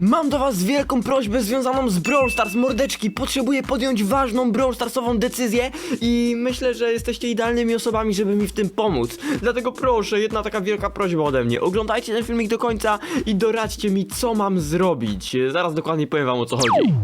Mam do was wielką prośbę związaną z Brawl Stars, mordeczki. Potrzebuję podjąć ważną Brawl Starsową decyzję i myślę, że jesteście idealnymi osobami, żeby mi w tym pomóc. Dlatego proszę, jedna taka wielka prośba ode mnie. Oglądajcie ten filmik do końca i doradźcie mi, co mam zrobić. Zaraz dokładnie powiem wam, o co chodzi.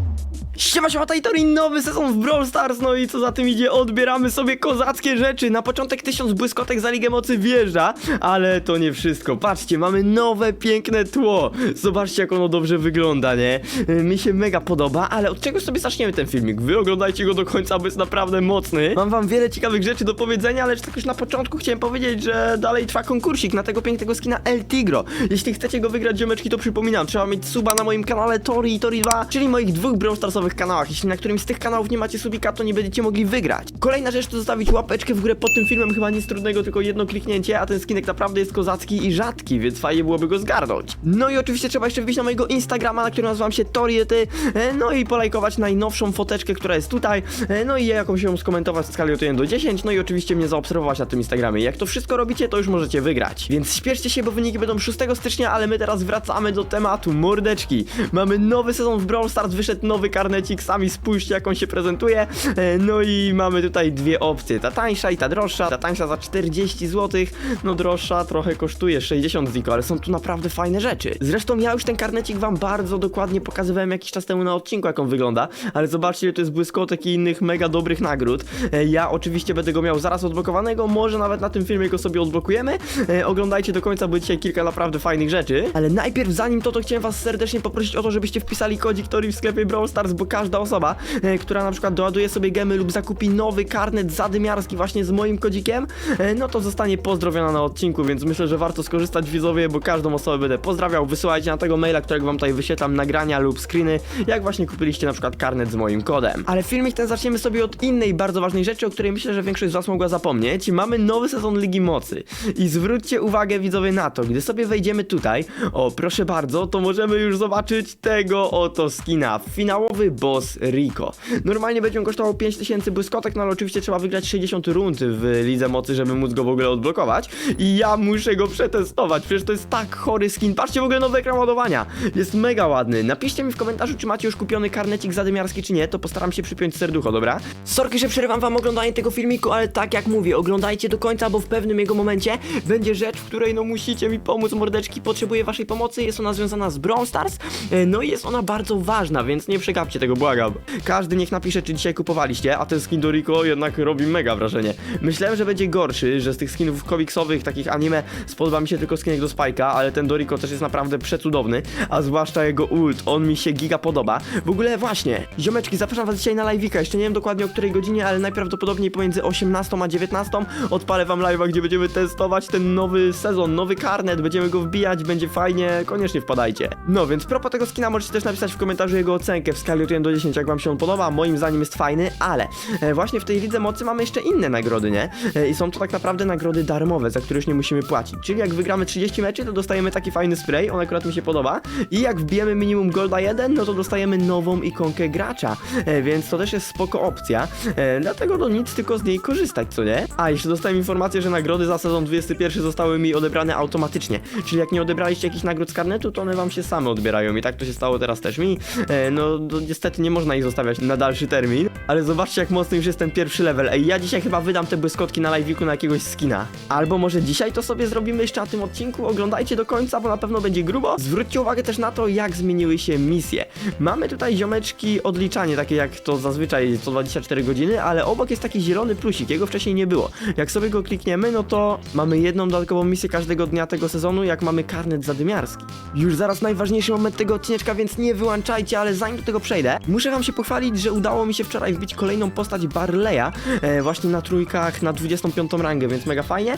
Siema, siema, Tajtori, nowy sezon w Brawl Stars, no i co za tym idzie, odbieramy sobie kozackie rzeczy. Na początek tysiąc błyskotek za Ligę Mocy wjeżdża, ale to nie wszystko. Patrzcie, mamy nowe, piękne tło. Zobaczcie, jak ono dobrze wygląda, nie? Y, Mi się mega podoba, ale od czego sobie zaczniemy ten filmik? Wy oglądajcie go do końca, bo jest naprawdę mocny. Mam wam wiele ciekawych rzeczy do powiedzenia, ale tak już na początku chciałem powiedzieć, że dalej trwa konkursik na tego pięknego skina El Tigro. Jeśli chcecie go wygrać, ziomeczki, to przypominam, trzeba mieć suba na moim kanale Tori i Tori 2, czyli moich dwóch Brawl kanałach. Jeśli na którymś z tych kanałów nie macie subika, to nie będziecie mogli wygrać. Kolejna rzecz to zostawić łapeczkę w górę pod tym filmem, chyba nic trudnego, tylko jedno kliknięcie, a ten skinek naprawdę jest kozacki i rzadki, więc fajnie byłoby go zgarnąć. No i oczywiście trzeba jeszcze wbić na mojego Instagrama, na którym nazywam się Toriety, e, no i polajkować najnowszą foteczkę, która jest tutaj, e, no i jakąś ją skomentować w skali od 1 do 10, no i oczywiście mnie zaobserwować na tym Instagramie. Jak to wszystko robicie, to już możecie wygrać. Więc śpieszcie się, bo wyniki będą 6 stycznia, ale my teraz wracamy do tematu, mordeczki. Mamy nowy sezon w Brawl Stars, wyszedł nowy karnecik, sami spójrzcie jak on się prezentuje, e, no i mamy tutaj dwie opcje, ta tańsza i ta droższa, ta tańsza za 40 zł, no droższa trochę kosztuje 60 ziko, ale są tu naprawdę fajne rzeczy. Zresztą ja już ten karnecik wam bardzo dokładnie pokazywałem jakiś czas temu na odcinku jak on wygląda, ale zobaczcie to jest błyskotek i innych mega dobrych nagród. E, Ja oczywiście będę go miał zaraz odblokowanego, może nawet na tym filmie go sobie odblokujemy. E, Oglądajcie do końca, bo dzisiaj kilka naprawdę fajnych rzeczy. Ale najpierw zanim to, to chciałem was serdecznie poprosić o to, żebyście wpisali kodzik Tori w sklepie Brawl Stars, bo każda osoba, e, która na przykład doładuje sobie gemy lub zakupi nowy karnet zadymiarski właśnie z moim kodzikiem, no to zostanie pozdrowiona na odcinku, więc myślę, że warto skorzystać widzowie, bo każdą osobę będę pozdrawiał. Wysyłajcie na tego maila, którego wam tutaj wyświetlam nagrania lub screeny, jak właśnie kupiliście na przykład karnet z moim kodem. Ale filmik ten zaczniemy sobie od innej bardzo ważnej rzeczy, o której myślę, że większość z was mogła zapomnieć. Mamy nowy sezon Ligi Mocy. I zwróćcie uwagę widzowie na to, gdy sobie wejdziemy tutaj, o proszę bardzo, to możemy już zobaczyć tego oto skina. Finałowy boss Rico. Normalnie będzie on kosztował 5000 błyskotek, no ale oczywiście trzeba wygrać 60 rund w Lidze Mocy, żeby móc go w ogóle odblokować. I ja muszę go przetestować, przecież to jest tak chory skin. Patrzcie w ogóle nowy ekran ładowania. Jest mega ładny. Napiszcie mi w komentarzu, czy macie już kupiony karnecik zadymiarski, czy nie, to postaram się przypiąć serducho, dobra? Sorki, że przerywam wam oglądanie tego filmiku, ale tak jak mówię, oglądajcie do końca, bo w pewnym jego momencie będzie rzecz, w której no musicie mi pomóc, mordeczki, potrzebuję waszej pomocy, jest ona związana z Brawl Stars, e, no i jest ona bardzo ważna, więc nie przegapcie tego, błagam. Każdy niech napisze, czy dzisiaj kupowaliście, a ten skin do Rico jednak robi mega wrażenie. Myślałem, że będzie gorszy, że z tych skinów komiksowych, takich anime, spodoba mi się tylko skinek do Spike'a, ale ten do Rico też jest naprawdę przecudowny, a zwłaszcza jego ult, on mi się giga podoba. W ogóle właśnie, ziomeczki, zapraszam was dzisiaj na live'ika, jeszcze nie wiem dokładnie o której godzinie, ale najprawdopodobniej pomiędzy 18 a 19 odpalę wam live'a, gdzie będziemy testować ten nowy sezon, nowy karnet, będziemy go wbijać, będzie fajnie, koniecznie wpadajcie. No więc propos tego skina możecie też napisać w komentarzu jego ocenkę w skali od 1 do 10, jak wam się on podoba, moim zdaniem jest fajny, ale e, właśnie w tej Lidze Mocy mamy jeszcze inne nagrody, nie? E, I są to tak naprawdę nagrody darmowe, za które już nie musimy płacić, czyli jak wygramy 30 meczy, to dostajemy taki fajny spray, on akurat mi się podoba i jak wbijemy minimum golda 1, no to dostajemy nową ikonkę gracza, e, więc to też jest spoko opcja, e, dlatego no nic, tylko z niej korzystać, co nie? A, jeszcze dostałem informację, że nagrody za sezon 21 zostały mi odebrane automatycznie, czyli jak nie odebraliście jakichś nagród z karnetu, to one wam się same odbierają. I tak to się stało teraz też mi, e, no to niestety nie można ich zostawiać na dalszy termin, ale zobaczcie jak mocny już jest ten pierwszy level, ej, ja dzisiaj chyba wydam te błyskotki na live'iku na jakiegoś skina, albo może dzisiaj to sobie zrobimy jeszcze na tym odcinku, oglądajcie do końca, bo na pewno będzie grubo, zwróćcie uwagę też na to, jak zmieniły się misje, mamy tutaj ziomeczki odliczanie, takie jak to zazwyczaj co 24 godziny, ale obok jest taki zielony plusik, jego wcześniej nie było, jak sobie go klikniemy, no to mamy jedną dodatkową misję każdego dnia tego sezonu, jak mamy karnet zadymiarski. Już zaraz najważniejszy moment tego odcineczka, więc nie wyłączajcie, ale zanim do tego przejdę, muszę wam się pochwalić, że udało mi się wczoraj wbić kolejną postać Barleya, e, właśnie na trójkach na 25 rangę, więc mega fajnie. E,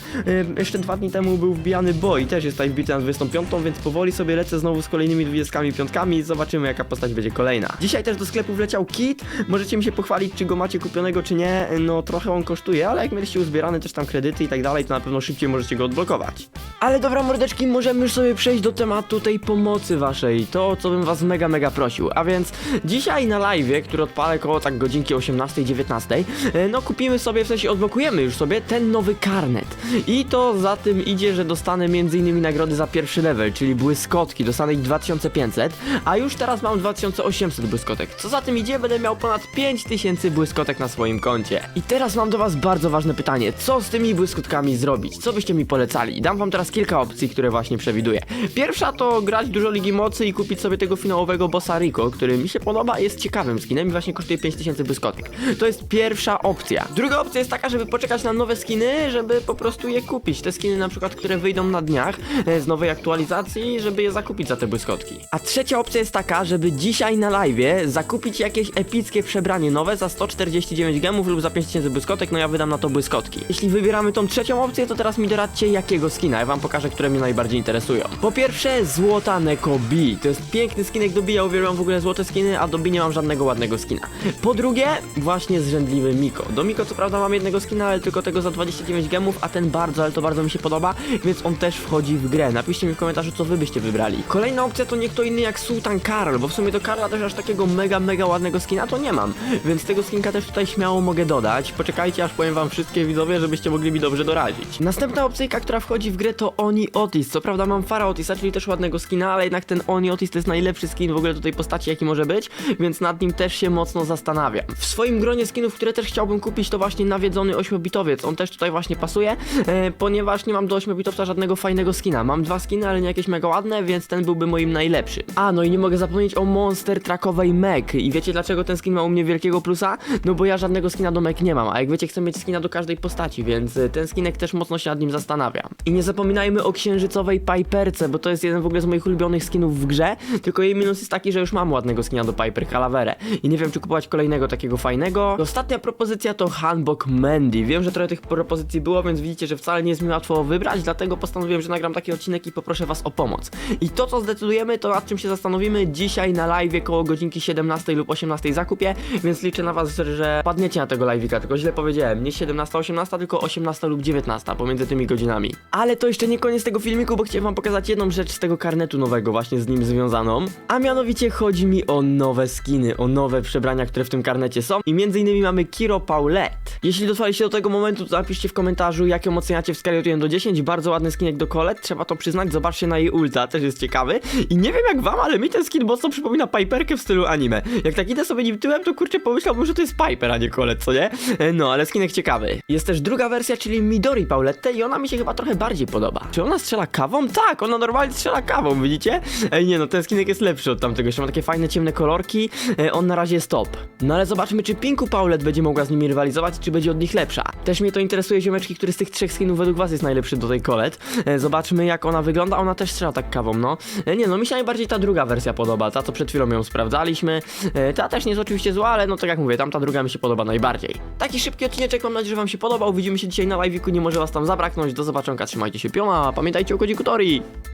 jeszcze dwa dni temu był wbijany Boy, też jest tutaj wbity na 25, więc powoli sobie lecę znowu z kolejnymi 25 i zobaczymy jaka postać będzie kolejna. Dzisiaj też do sklepu wleciał kit, możecie mi się pochwalić, czy go macie kupionego, czy nie, no trochę on kosztuje, ale jak mieliście uzbierane też tam kredyty i tak dalej, to na pewno szybciej możecie go odblokować. Ale dobra mordeczki, możemy już sobie przejść do tematu tej pomocy waszej, to co bym was mega mega prosił, a więc dzisiaj na live, który odpalę koło tak godzinki 18-19, e, no kupimy sobie, w sensie odblokujemy już sobie ten nowy karnet. I to za tym idzie, że dostanę m.in. nagrody za pierwszy level, czyli błyskotki, dostanę ich 2500, a już teraz mam 2800 błyskotek. Co za tym idzie, będę miał ponad 5000 błyskotek na swoim koncie. I teraz mam do was bardzo ważne pytanie, co z tymi błyskotkami zrobić? Co byście mi polecali? Dam wam teraz kilka opcji, które właśnie przewiduję. Pierwsza to grać dużo Ligi Mocy i kupić sobie tego finałowego bossa Rico, który mi się podoba, jest ciekawym skinem i właśnie kosztuje 5000 błyskotek. To jest pierwsza opcja. Druga opcja jest taka, żeby poczekać na nowe skiny, żeby po prostu je kupić. Te skiny na przykład, które wyjdą na dniach e, z nowej aktualizacji, żeby je zakupić za te błyskotki. A trzecia opcja jest taka, żeby dzisiaj na live zakupić jakieś epickie przebranie nowe za 149 gemów lub za 5000 błyskotek, no ja wydam na to błyskotki. Jeśli wybieramy tą trzecią opcję, to teraz mi doradźcie jakiego skina, ja wam pokażę, które mnie najbardziej interesują. Po pierwsze, złota Neko B. To jest piękny skinek do B, ja uwielbiam w ogóle złote skiny, a do B nie mam żadnego ładnego skina. Po drugie, właśnie zrzędliwy Miko. Do Miko co prawda mam jednego skina, ale tylko tego za 29 gemów, a ten bardzo, ale to bardzo mi się podoba, więc on też wchodzi w grę. Napiszcie mi w komentarzu, co wy byście wybrali. Kolejna opcja to nie kto inny jak Sultan Karl, bo w sumie do Karla też aż takiego mega, mega ładnego skina to nie mam, więc tego skinka też tutaj śmiało mogę dodać. Poczekajcie, aż powiem wam wszystkie widzowie, żebyście mogli mi dobrze doradzić. Następna opcyjka, która wchodzi w grę to Oni Otis. Co prawda mam Fara Otisa, czyli też ładnego skina, ale jednak ten Oni Otis to jest najlepszy skin w ogóle do tej postaci, jaki może być, więc nad nim też się mocno zastanawiam. W swoim gronie skinów, które też chciałbym kupić, to właśnie nawiedzony 8-bitowiec. On też tutaj właśnie pasuje, e, ponieważ nie mam do 8-bitowca żadnego fajnego skina. Mam dwa skiny, ale nie jakieś mega ładne, więc ten byłby moim najlepszym. A, no i nie mogę zapomnieć o Monster Trackowej Meg. I wiecie dlaczego ten skin ma u mnie wielkiego plusa? No bo ja żadnego skina do Meg nie mam, a jak wiecie, chcę mieć skina do każdej postaci, więc y, ten skinek też mocno się nad nim zastanawiam. I nie zapominajmy o księżycowej Piperce, bo to jest jeden w ogóle z moich ulubionych skinów w grze, tylko jej minus jest taki, że już mam ładnego skina do Piper, Calaverę. I nie wiem, czy kupować kolejnego takiego fajnego. Ostatnia propozycja to Hanbok Mandy. Wiem, że trochę tych propozycji było, więc widzicie, że wcale nie jest mi łatwo wybrać, dlatego postanowiłem, że nagram taki odcinek i poproszę was o pomoc. I to, co zdecydujemy, to nad czym się zastanowimy dzisiaj na live koło godzinki 17 lub 18 zakupię, więc liczę na was, że padniecie na tego live'ika, tylko źle powiedziałem, nie 17, 18, tylko 18 lub 19, pomiędzy tymi godzinami. Ale to jeszcze nie koniec tego filmiku, bo chciałem wam pokazać jedną rzecz z tego karnetu nowego, właśnie z nim związaną, a mianowicie chodzi mi o nowe skiny, o nowe przebrania, które w tym karnecie są. I między innymi mamy Kiro Paulette. Jeśli dotrwaliście do tego momentu, to napiszcie w komentarzu, jak ją oceniacie w skali od 1 do 10, bardzo ładny skinek do Colette, trzeba to przyznać, zobaczcie na jej ulta, też jest ciekawy. I nie wiem jak wam, ale mi ten skin mocno przypomina Piperkę w stylu anime. Jak tak idę sobie nim tyłem, to kurczę pomyślałbym, że to jest Piper, a nie Colette, co nie? No, ale skinek ciekawy. Jest też druga wersja, czyli Midori Paulette i ona mi się chyba trochę bardziej podoba. Czy ona strzela kawą? Tak, ona normalnie strzela kawą, widzicie? Ej, nie no, ten skinek jest lepszy od tamtego, jeszcze ma takie fajne, ciemne kolorki, e, on na razie jest top. No ale zobaczmy, czy Pinku Paulette będzie mogła z nimi rywalizować, czy będzie od nich lepsza. Też mnie to interesuje, ziomeczki, który z tych trzech skinów według was jest najlepszy do tej Colette. E, Zobaczmy, jak ona wygląda, ona też strzela tak kawą, no. E, Nie no, mi się najbardziej ta druga wersja podoba, ta co przed chwilą ją sprawdzaliśmy. E, Ta też nie jest oczywiście zła, ale no tak jak mówię, tamta druga mi się podoba najbardziej. Taki szybki odcineczek, mam nadzieję, że wam się podobał. Widzimy się dzisiaj na live'iku, nie może was tam zabraknąć. Do zobaczonka, trzymajcie się piona, pamiętajcie o kodziku Tori!